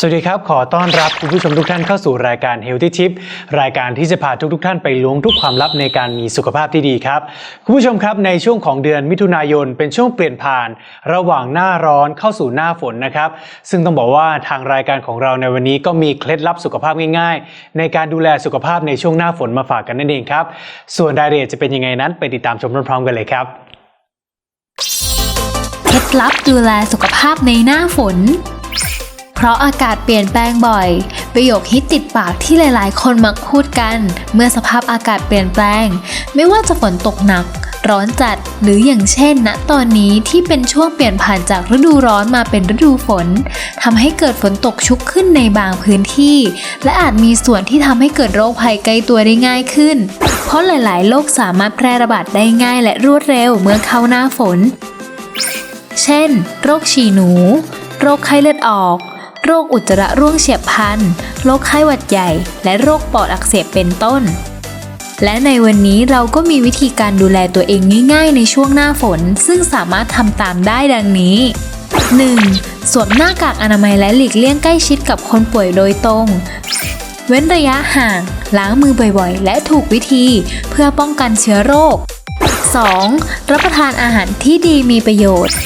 สวัสดีครับ ขอต้อนรับคุณผู้ชมทุกท่านเข้าสู่รายการ Healthy Tip รายการที่จะพาทุกทท่านไปล้วงทุกความลับในการมีสุขภาพที่ดีครับ คุณผู้ชมครับในช่วงของเดือนมิถุนายนเป็นช่วงเปลี่ยนผ่าน ระหว่างหน้าร้อนเข้าสู่หน้าฝนนะครับ ซึ่งต้องบอกว่าทางรายการของเราในวันนี้ก็มีเคล็ดลับสุขภาพง่าย ๆ ในการดูแลสุขภาพในช่วงหน้าฝนมาฝากกันนั่นเองครับ ส่วนรายละเอียดจะเป็นยังไงนั้น ไปติดตามชมพร้อมๆกันเลยครับเคล็ดลับดูแลสุขภาพในหน้าฝน เพราะอากาศเปลี่ยนแปลงบ่อย ประโยคฮิตติดปากที่หลายๆ คนมักพูดกัน เมื่อสภาพอากาศเปลี่ยนแปลง ไม่ว่าจะฝนตกหนัก ร้อนจัดหรืออย่างเช่นณตอนนี้ที่เป็นช่วงเปลี่ยนผ่านจากฤดูร้อนมาเป็นฤดูฝนทำให้เกิดฝนตกชุกขึ้นในบางพื้นที่ และอาจมีส่วนที่ทำให้เกิดโรคภัยใกล้ตัวได้ง่ายขึ้น เพราะหลายๆโรคสามารถแพร่ระบาดได้ง่ายและรวดเร็วเมื่อเข้าหน้าฝน เช่น โรคฉี่หนู โรคไข้เลือดออก โรคอุจจาระร่วงเฉียบพลัน โรคไข้หวัดใหญ่ และโรคปอดอักเสบเป็นต้น และในวันนี้เราก็มีวิธีการดูแลตัวเองง่ายๆ ในช่วงหน้าฝน ซึ่งสามารถทำตามได้ดังนี้ 1. สวมหน้ากากอนามัยและหลีกเลี่ยงใกล้ชิดกับคนป่วยโดยตรง เว้นระยะห่าง ล้างมือบ่อยๆ และถูกวิธี เพื่อป้องกันเชื้อโรค 2. รับประทานอาหารที่ดีมีประโยชน์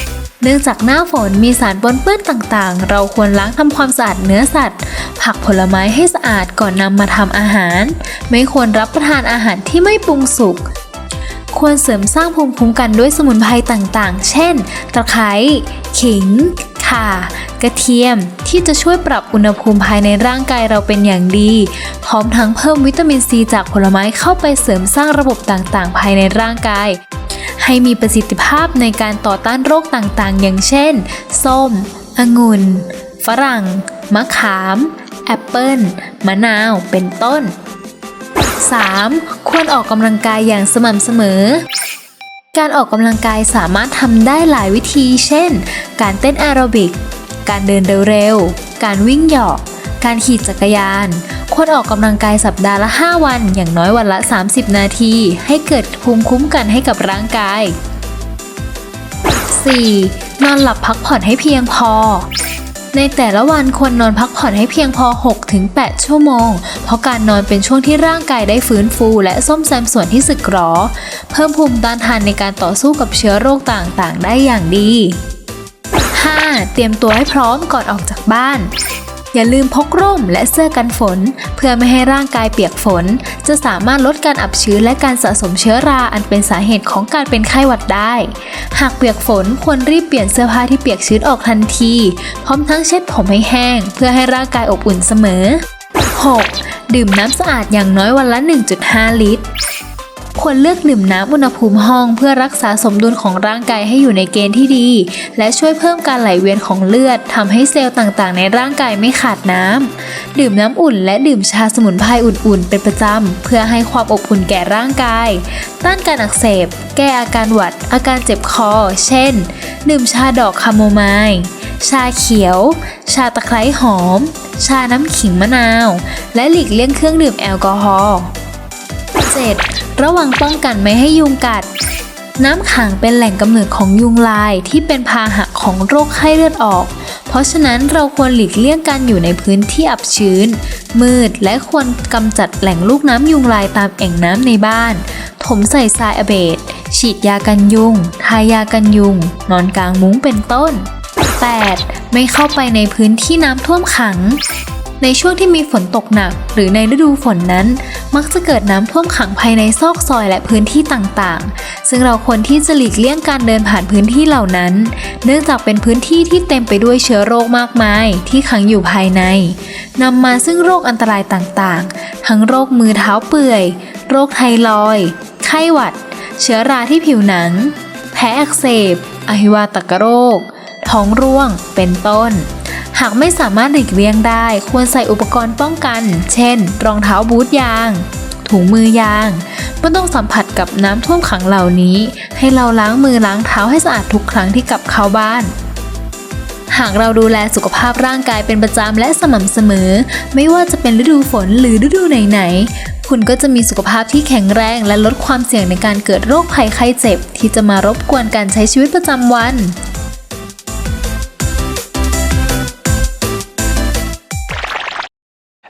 เนื่องจากหน้าฝนมีสารปนเปื้อนต่างๆ เราควรล้างทำความสะอาดเนื้อสัตว์ ผักผลไม้ให้สะอาดก่อนนำมาทำอาหาร ไม่ควรรับประทานอาหารที่ไม่ปรุงสุกควรเสริมสร้างภูมิคุ้มกันด้วยสมุนไพรต่างๆ เช่น ตะไคร้ ขิง ข่า กระเทียม ที่จะช่วยปรับอุณหภูมิภายในร่างกายเราเป็นอย่างดี พร้อมทั้งเพิ่มวิตามินซีจากผลไม้เข้าไปเสริมสร้างระบบต่างๆ ภายในร่างกาย ให้มีประสิทธิภาพในการต่อต้านโรคต่างๆ อย่างเช่น ส้ม องุ่น ฝรั่ง มะขาม แอปเปิลมะนาว เป็นต้น 3. ควรออกกำลังกายอย่างสม่ำเสมอ การออกกำลังกายสามารถทำได้หลายวิธี เช่น การเต้นแอโรบิก การเดินเร็วๆ การวิ่งเหยาะการขี่จักรยาน ควรออกกำลังกายสัปดาห์ละ 5 วัน อย่างน้อยวันละ 30 นาที ให้เกิดภูมิคุ้มกันให้กับร่างกาย 4. นอนหลับพักผ่อนให้เพียงพอ ในแต่ละวันควรนอนพักผ่อนให้เพียงพอ 6-8 ชั่วโมง เพราะการนอนเป็นช่วงที่ร่างกายได้ฟื้นฟู และซ่อมแซมส่วนที่สึกหรอ เพิ่มภูมิต้านทานในการต่อสู้กับเชื้อโรคต่างๆ ได้อย่างดี 5. เตรียมตัวให้พร้อมก่อนออกจากบ้าน อย่าลืมพกร่มและเสื้อกันฝน เพื่อไม่ให้ร่างกายเปียกฝน จะสามารถลดการอับชื้นและการสะสมเชื้อราอันเป็นสาเหตุของการเป็นไข้หวัดได้ หากเปียกฝนควรรีบเปลี่ยนเสื้อผ้าที่เปียกชื้นออกทันที พร้อมทั้งเช็ดผมให้แห้ง เพื่อให้ร่างกายอบอุ่นเสมอ 6. ดื่มน้ำสะอาดอย่างน้อยวันละ 1.5 ลิตร ควรเลือกดื่มน้ำอุณหภูมิห้องเพื่อรักษาสมดุลของร่างกายให้อยู่ในเกณฑ์ที่ดี และช่วยเพิ่มการไหลเวียนของเลือดทำให้เซลล์ต่างๆ ในร่างกายไม่ขาดน้ำดื่มน้ำอุ่น และดื่มชาสมุนไพรอุ่นๆ เป็นประจำเพื่อให้ความอบอุ่นแก่ร่างกาย ต้านการอักเสบ แก้อาการหวัด อาการเจ็บคอ เช่น ดื่มชาดอกคาโมไมล์ชาเขียว ชาตะไคร้หอม ชาน้ำขิงมะนาว และหลีกเลี่ยงเครื่องดื่มแอลกอฮอล์ 7. ระวังป้องกันไม่ให้ยุงกัด น้ำขังเป็นแหล่งกำเนิดของยุงลายที่เป็นพาหะของโรคไข้เลือดออก เพราะฉะนั้นเราควรหลีกเลี่ยงการอยู่ในพื้นที่อับชื้น มืด และควรกำจัดแหล่งลูกน้ำยุงลายตามแอ่งน้ำในบ้าน ถมใส่ทรายอเบดฉีดยากันยุง ทายากันยุง นอนกลางมุ้งเป็นต้น 8. ไม่เข้าไปในพื้นที่น้ำท่วมขัง ในช่วงที่มีฝนตกหนัก หรือในฤดูฝนนั้น มักจะเกิดน้ำท่วมขังภายในซอกซอยและพื้นที่ต่างๆ ซึ่งเราควรที่จะหลีกเลี่ยงการเดินผ่านพื้นที่เหล่านั้น เนื่องจากเป็นพื้นที่ที่เต็มไปด้วยเชื้อโรคมากมาย ที่ขังอยู่ภายในนำมาซึ่งโรคอันตรายต่างๆ ทั้งโรคมือเท้าเปื่อย โรคไทรอยด์ไข้หวัด เชื้อราที่ผิวหนัง แพ้อักเสบอหิวาตกโรค ท้องร่วง เป็นต้น หากไม่สามารถหลีกเลี่ยงได้ ควรใส่อุปกรณ์ป้องกัน เช่น รองเท้าบูทยาง ถุงมือยางไม่ต้องสัมผัสกับน้ำท่วมขังเหล่านี้ ให้เราล้างมือล้างเท้าให้สะอาดทุกครั้งที่กลับเข้าบ้าน หากเราดูแลสุขภาพร่างกายเป็นประจำและสม่ำเสมอ ไม่ว่าจะเป็นฤดูฝนหรือฤดูไหนๆคุณก็จะมีสุขภาพที่แข็งแรงและลดความเสี่ยงในการเกิดโรคภัยไข้เจ็บ ที่จะมารบกวนการใช้ชีวิตประจำวัน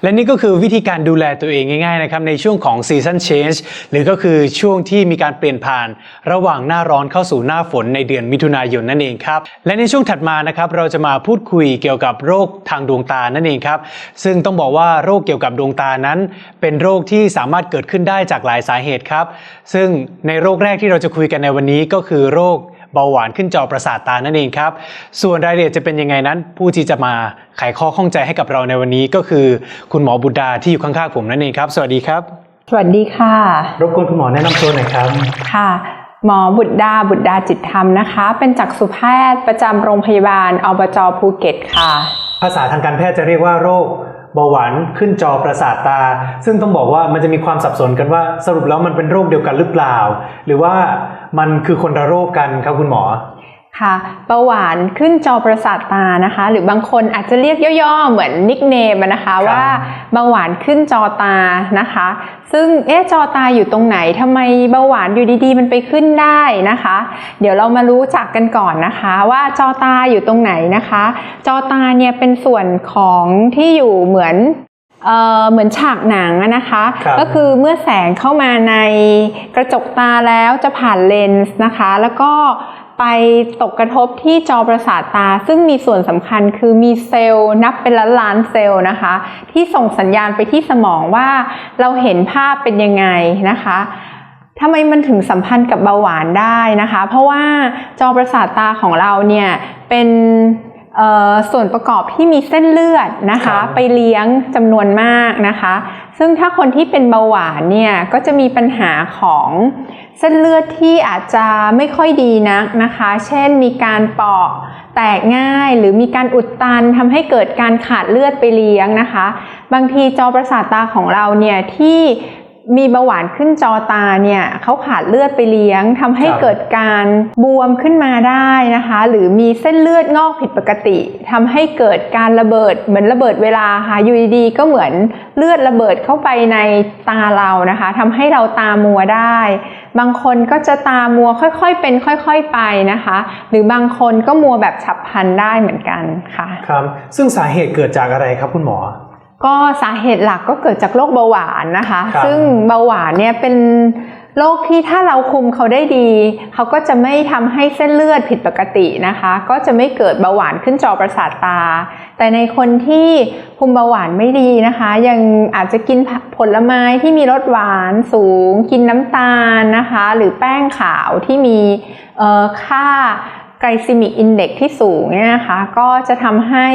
และนี่ก็คือวิธีการดูแลตัวเองง่ายๆนะครับในช่วงของ Season Change หรือก็คือช่วงที่มีการเปลี่ยนผ่าน ระหว่างหน้าร้อนเข้าสู่หน้าฝนในเดือนมิถุนายนนั่นเองครับ และในช่วงถัดมานะครับเราจะมาพูดคุยเกี่ยวกับโรคทางดวงตานั่นเองครับ ซึ่งต้องบอกว่าโรคเกี่ยวกับดวงตานั้น เป็นโรคที่สามารถเกิดขึ้นได้จากหลายสาเหตุครับ ซึ่งในโรคแรกที่เราจะคุยกันในวันนี้ก็คือโรค เบาหวานขึ้นจอประสาทตานั่นเองครับ ส่วนรายละเอียดจะเป็นยังไงนั้น ผู้ที่จะมาไขข้อข้องใจให้กับเราในวันนี้ก็คือ คุณหมอบุตรดาที่อยู่ข้างๆผมนั่นเองครับ สวัสดีครับ สวัสดีค่ะ รบกวนคุณหมอแนะนำตัวหน่อยครับ ค่ะ หมอบุตรดาบุตรดาจิตธรรมนะคะ เป็นจักษุแพทย์ประจำโรงพยาบาลอบจภูเก็ตค่ะ ภาษาทางการแพทย์จะเรียกว่าโรคเบาหวานขึ้นจอประสาทตา ซึ่งต้องบอกว่ามันจะมีความสับสนกันว่าสรุปแล้วมันเป็นโรคเดียวกันหรือเปล่า หรือว่า มันคือคนละโรคกันครับคุณหมอค่ะเบาหวานขึ้นจอประสาทตานะคะ หรือบางคนอาจจะเรียกย่อๆเหมือนนิกเนมนะคะว่าเบาหวานขึ้นจอตานะคะ ซึ่งเอ๊ะจอตาอยู่ตรงไหนทำไมเบาหวานอยู่ดีๆ มันไปขึ้นได้นะคะ เดี๋ยวเรามารู้จักกันก่อนนะคะ ว่าจอตาอยู่ตรงไหนนะคะ จอตาเนี่ยเป็นส่วนของที่อยู่เหมือน เอ่อเหมือนฉากหนังอะนะคะครับก็คือเมื่อแสงเข้ามาในกระจกตาแล้วจะผ่านเลนส์นะคะ แล้วก็ไปตกกระทบที่จอประสาทตา ซึ่งมีส่วนสำคัญคือมีเซลล์นับเป็นล้านล้านๆเซลล์นะคะ ที่ส่งสัญญาณไปที่สมองว่าเราเห็นภาพเป็นยังไงนะคะทำไมมันถึงสัมพันธ์กับเบาหวานได้นะคะ เพราะว่าจอประสาทตาของเราเนี่ยเป็นเอ่อ ส่วนประกอบที่มีเส้นเลือดนะครัคะบไปเลี้ยงจำนวนมากนะคะ ซึ่งถ้าคนที่เป็นเบาหวานเนี่ยก็จะมีปัญหาของเส้นเลือดที่อาจจะไม่ค่อยดีนักนะคะ เช่นมีการเปราะแตกง่าย หรือมีการอุดตันทำให้เกิดการขาดเลือดไปเลี้ยงนะคะ บางทีจอประสาทตาของเราเนี่ยที่ มีเบาหวานขึ้นจอตาเนี่ยเขาขาดเลือดไปเลี้ยงทำให้ครับเกิดการบวมขึ้นมาได้นะคะ หรือมีเส้นเลือดงอกผิดปกติทำให้เกิดการระเบิดเหมือนระเบิดเวลาค่ะอยู่ดีๆก็เหมือนเลือดระเบิดเข้าไปในตาเรานะคะทำให้เราตามัวได้ บางคนก็จะตามัวค่อยๆเป็นค่อยๆไปนะคะ หรือบางคนก็มัวแบบฉับพลันได้เหมือนกันค่ะครับซึ่งสาเหตุเกิดจากอะไรครับคุณหมอ ก็สาเหตุหลักก็เกิดจากโรคเบาหวานนะคะครับซึ่งเบาหวานเนี่ยเป็นโรคที่ถ้าเราคุมเขาได้ดี เขาก็จะไม่ทำให้เส้นเลือดผิดปกตินะคะ ก็จะไม่เกิดเบาหวานขึ้นจอประสาทตา แต่ในคนที่คุมเบาหวานไม่ดีนะคะ ยังอาจจะกินผลไม้ที่มีรสหวานสูง กินน้ำตาลนะคะ หรือแป้งขาวที่มีเอ่อค่า ไกลซิมิกอินเด็กที่สูงเนี่ยนะคะก็จะทำให้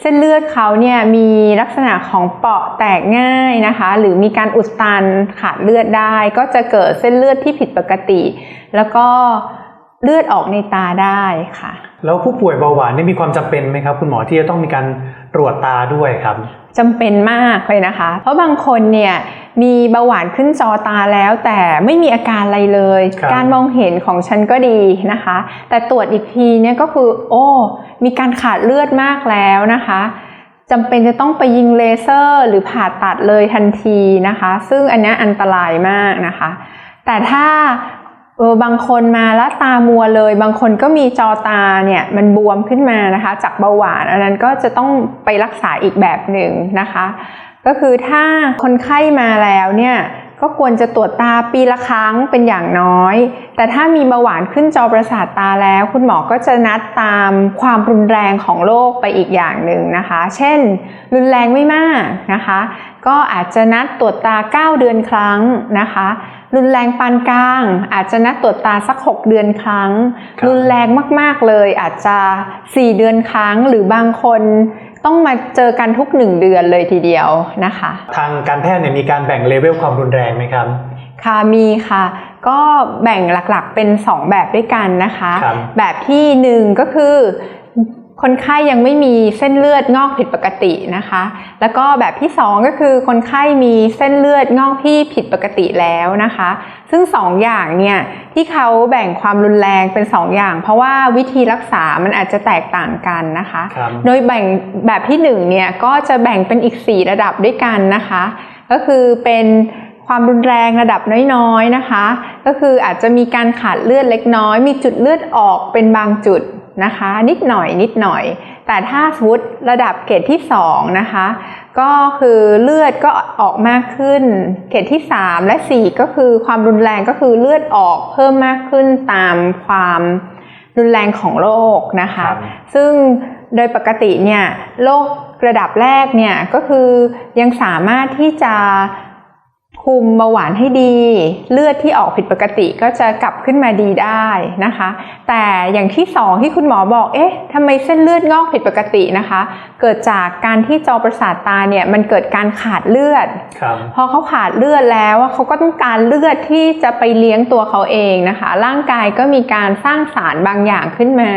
เส้นเลือดเขาเนี่ยมีลักษณะของเปราะแตกง่ายนะคะ หรือมีการอุดตันขาดเลือดได้ ก็จะเกิดเส้นเลือดที่ผิดปกติ แล้วก็เลือดออกในตาได้ค่ะ แล้วผู้ป่วยเบาหวานนี่มีความจำเป็นไหมครับ คุณหมอที่จะต้องมีการ ตรวจตาด้วยครับจำเป็นมากเลยนะคะ เพราะบางคนเนี่ยมีเบาหวานขึ้นจอตาแล้ว แต่ไม่มีอาการอะไรเลยครับการมองเห็นของฉันก็ดีนะคะ แต่ตรวจอีกทีเนี่ยก็คือ โอ้ มีการขาดเลือดมากแล้วนะคะจำเป็นจะต้องไปยิงเลเซอร์ หรือผ่าตัดเลยทันทีนะคะ ซึ่งอันเนี้ยอันตรายมากนะคะ แต่ถ้า เออบางคนมาแล้วตามัวเลย บางคนก็มีจอตาเนี่ยมันบวมขึ้นมานะคะ จากเบาหวาน อันนั้นก็จะต้องไปรักษาอีกแบบหนึ่งนะคะ ก็คือถ้าคนไข้มาแล้วเนี่ยก็ควรจะตรวจตาปีละครั้งเป็นอย่างน้อย แต่ถ้ามีเบาหวานขึ้นจอประสาทตาแล้ว คุณหมอก็จะนัดตามความรุนแรงของโรคไปอีกอย่างหนึ่งนะคะ เช่น รุนแรงไม่มากนะคะ ก็อาจจะนัดตรวจตา 9 เดือนครั้งนะคะ รุนแรงปานกลาง อาจจะนัดตรวจตาสัก 6 เดือนครั้งครับรุนแรงมากๆเลย อาจจะ 4 เดือนครั้ง หรือบางคนต้องมาเจอกันทุก 1 เดือนเลยทีเดียวนะคะ ทางการแพทย์เนี่ยมีการแบ่งเลเวลความรุนแรงไหมครับค่ะมีค่ะ ก็แบ่งหลักๆเป็น 2 แบบด้วยกันนะคะครับแบบที่ 1 ก็คือ คนไข้ยังไม่มีเส้นเลือดงอกผิดปกตินะคะ แล้วก็แบบที่ 2 ก็คือคนไข้มีเส้นเลือดงอกที่ผิดปกติแล้วนะคะ ซึ่ง 2อย่างเนี่ยที่เขาแบ่งความรุนแรงเป็น2อย่าง เพราะว่าวิธีรักษามันอาจจะแตกต่างกันนะคะครับโดยแบ่งแบบที่1เนี่ยก็จะแบ่งเป็นอีก 4 ระดับด้วยกันนะคะ ก็คือเป็นความรุนแรงระดับน้อยๆนะคะ ก็คืออาจจะมีการขาดเลือดเล็กน้อย มีจุดเลือดออกเป็นบางจุด นะคะ นิดหน่อยนิดหน่อย แต่ถ้าสมมติระดับเกรดที่2นะคะ ก็คือเลือดก็ออกมากขึ้น เกรดที่ 3 และ 4 ก็คือความรุนแรงก็คือเลือดออกเพิ่มมากขึ้นตามความรุนแรงของโรคนะคะครับซึ่งโดยปกติเนี่ยโรคระดับแรกเนี่ยก็คือยังสามารถที่จะ คุมเบาหวานให้ดี เลือดที่ออกผิดปกติก็จะกลับขึ้นมาดีได้นะคะ แต่อย่างที่สองที่คุณหมอบอกเอ๊ะทำไมเส้นเลือดงอกผิดปกตินะคะ เกิดจากการที่จอประสาทตาเนี่ยมันเกิดการขาดเลือดครับพอเขาขาดเลือดแล้วอะเขาก็ต้องการเลือดที่จะไปเลี้ยงตัวเขาเองนะคะ ร่างกายก็มีการสร้างสารบางอย่างขึ้นมา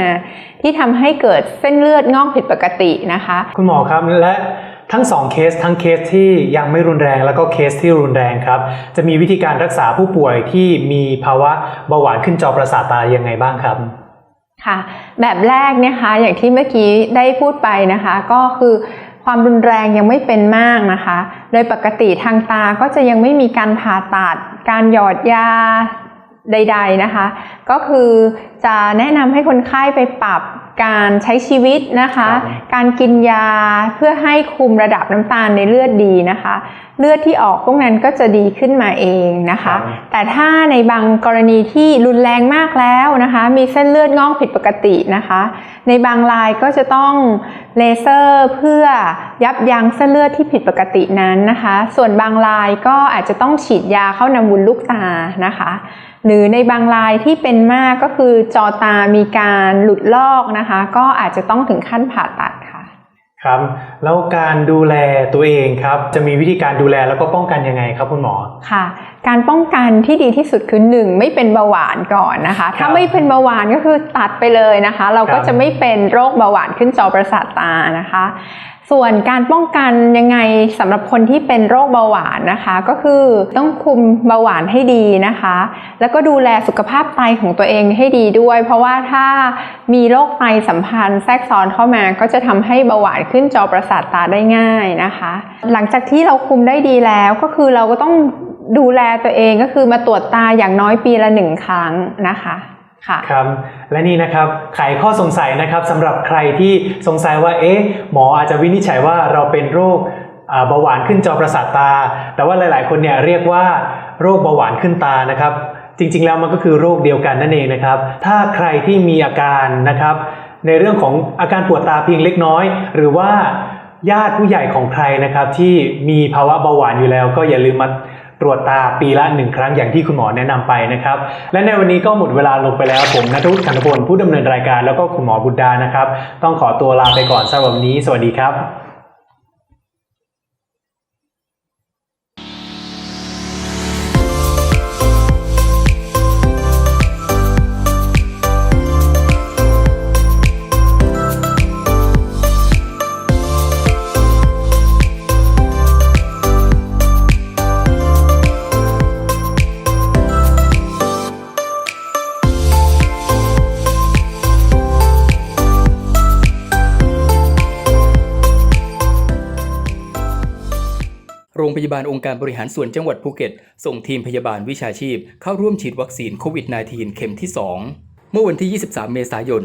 ที่ทำให้เกิดเส้นเลือดงอกผิดปกตินะคะ คุณหมอครับและ ทั้งสองเคสทั้งเคสที่ยังไม่รุนแรงแล้วก็เคสที่รุนแรงครับ จะมีวิธีการรักษาผู้ป่วยที่มีภาวะเบาหวานขึ้นจอประสาทตายังไงบ้างครับค่ะแบบแรกนะคะอย่างที่เมื่อกี้ได้พูดไปนะคะ ก็คือความรุนแรงยังไม่เป็นมากนะคะ โดยปกติทางตาก็จะยังไม่มีการผ่าตัด การหยอดยาใด ๆนะคะ ก็คือจะแนะนำให้คนไข้ไปปรับ การใช้ชีวิตนะคะครับการกินยาเพื่อให้คุมระดับน้ำตาลในเลือดดีนะคะ เลือดที่ออกพวกนั้นก็จะดีขึ้นมาเองนะคะครับแต่ถ้าในบางกรณีที่รุนแรงมากแล้วนะคะ มีเส้นเลือดงอกผิดปกตินะคะ ในบางรายก็จะต้องเลเซอร์เพื่อยับยั้งเส้นเลือดที่ผิดปกตินั้นนะคะ ส่วนบางรายก็อาจจะต้องฉีดยาเข้านำวุ้นลูกตานะคะ หรือในบางรายที่เป็นมากก็คือจอตามีการหลุดลอกนะคะ ก็อาจจะต้องถึงขั้นผ่าตัด ค่ะครับแล้วการดูแลตัวเองครับ จะมีวิธีการดูแลแล้วก็ป้องกันยังไงครับคุณหมอค่ะ การป้องกันที่ดีที่สุดคือ1ไม่เป็นเบาหวานก่อนนะคะ ถ้าไม่เป็นเบาหวานก็คือตัดไปเลยนะคะ เราก็ครับจะไม่เป็นโรคเบาหวานขึ้นจอประสาทตานะคะ ส่วนการป้องกันยังไงสำหรับคนที่เป็นโรคเบาหวานนะคะ ก็คือต้องคุมเบาหวานให้ดีนะคะ แล้วก็ดูแลสุขภาพไตของตัวเองให้ดีด้วย เพราะว่าถ้ามีโรคไตสัมพันธ์แทรกซ้อนเข้ามา ก็จะทำให้เบาหวานขึ้นจอประสาทตาได้ง่ายนะคะ หลังจากที่เราคุมได้ดีแล้วก็คือเราก็ต้องดูแลตัวเองก็คือมาตรวจตาอย่างน้อยปีละหนึ่งครั้งนะคะ ค่ะครับและนี่นะครับไขข้อสงสัยนะครับสำหรับใครที่สงสัยว่าเอ๊ะหมออาจจะวินิจฉัยว่าเราเป็นโรคเบาหวานขึ้นจอประสาทตา แต่ว่าหลาย ๆ คนเนี่ยเรียกว่าโรคเบาหวานขึ้นตานะครับ จริง ๆ แล้วมันก็คือโรคเดียวกันนั่นเองนะครับ ถ้าใครที่มีอาการนะครับ ในเรื่องของอาการปวดตาเพียงเล็กน้อย หรือว่าญาติผู้ใหญ่ของใครนะครับที่มีภาวะเบาหวานอยู่แล้ว ก็อย่าลืมมา ตรวจตาปีละหนึ่งครั้งอย่างที่คุณหมอแนะนำไปนะครับ และในวันนี้ก็หมดเวลาลงไปแล้วผมนัทวุฒิขันธพลผู้ดำเนินรายการแล้วก็คุณหมอบุตรดานะครับ ต้องขอตัวลาไปก่อนสำหรับวันนี้ สวัสดีครับ พยาบาลองค์การบริหารส่วนจังหวัดภูเก็ต ส่งทีมพยาบาลวิชาชีพ เข้าร่วมฉีดวัคซีนโควิด -19 เข็มที่ 2เมื่อวันที่ 23 เมษายน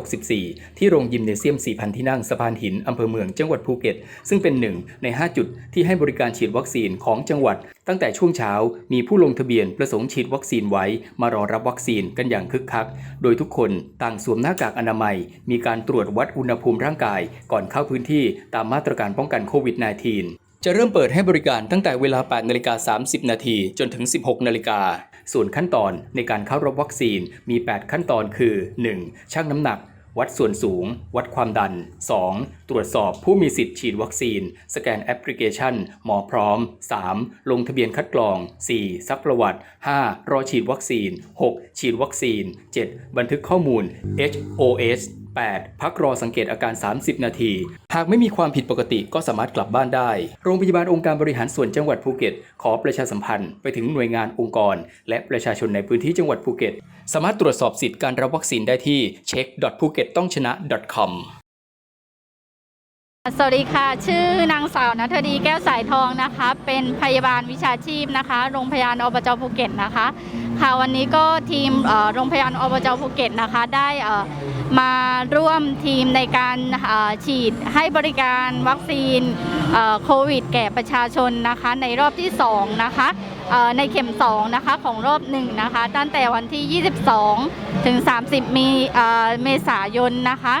2564 ที่โรงยิมเนเซียม 4,000 ที่นั่งสะพานหิน อำเภอเมืองจังหวัดภูเก็ต ซึ่งเป็นหนึ่งใน 5 จุดที่ให้บริการฉีดวัคซีนของจังหวัด ตั้งแต่ช่วงเช้า มีผู้ลงทะเบียนประสงค์ฉีดวัคซีนไว้ มารอรับวัคซีนกันอย่างคึกคัก โดยทุกคนต่างสวมหน้ากากอนามัย มีการตรวจวัดอุณหภูมิร่างกาย ก่อนเข้าพื้นที่ตามมาตรการป้องกันโควิด -19 จะเริ่มเปิดให้บริการตั้งแต่เวลา 8 นาฬิกา 30 นาทีจนถึง 16 นาฬิกา ส่วนขั้นตอนในการเข้ารับวัคซีนมี 8 ขั้นตอนคือ 1. ชั่งน้ำหนัก วัดส่วนสูง วัดความดัน 2. ตรวจสอบผู้มีสิทธิ์ฉีดวัคซีน สแกนแอปพลิเคชัน หมอพร้อม 3. ลงทะเบียนคัดกรอง 4. ซักประวัติ 5. รอฉีดวัคซีน 6. ฉีดวัคซีน 7. บันทึกข้อมูล HOS 8. พักรอสังเกตอาการ 30 นาที หากไม่มีความผิดปกติก็สามารถกลับบ้านได้ โรงพยาบาลองค์การบริหารส่วนจังหวัดภูเก็ต ขอประชาสัมพันธ์ไปถึงหน่วยงานองค์กร และประชาชนในพื้นที่จังหวัดภูเก็ต สามารถตรวจสอบสิทธิ์การรับวัคซีนได้ที่ check.phuket สวัสดีค่ะ ชื่อนางสาวนัทดีแก้วสายทองนะคะ เป็นพยาบาลวิชาชีพนะคะ โรงพยาบาลอบจภูเก็ตนะคะ ค่ะวันนี้ก็ทีมโรงพยาบาลอบจภูเก็ตนะคะได้มาร่วมทีมในการฉีดให้บริการวัคซีนโควิด แก่ประชาชนนะคะในรอบที่ 2 นะคะในเข็ม 2 นะคะของรอบหนึ่งนะคะ ตั้งแต่วันที่ 22 ถึง 30 มีเอ่อเมษายนนะคะ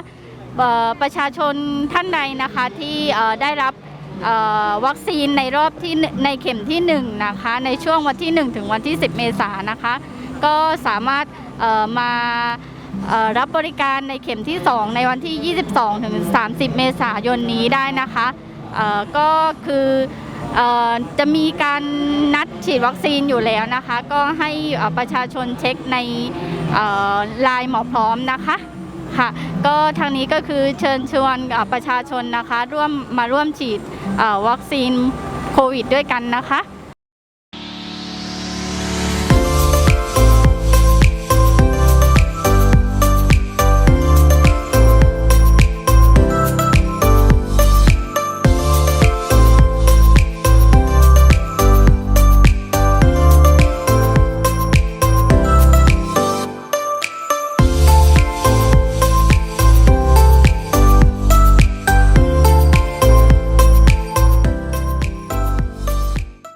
ประชาชนท่านใดนะคะที่ได้รับ วัคซีนในรอบที่ในเข็มที่1นะคะในช่วงวันที่ 1 ถึงวันที่ 10 เมษายนนะคะ ก็สามารถมารับบริการในเข็มที่ 2 ในวันที่ 22 ถึง 30 เมษายนนี้ได้นะคะก็คือจะมีการนัดฉีดวัคซีนอยู่แล้วนะคะ ก็ให้ประชาชนเช็คในไลน์หมอพร้อมนะคะ ค่ะก็ทางนี้ก็คือเชิญชวนประชาชนนะคะ ร่วมมาร่วมฉีดวัคซีนโควิดด้วยกันนะคะ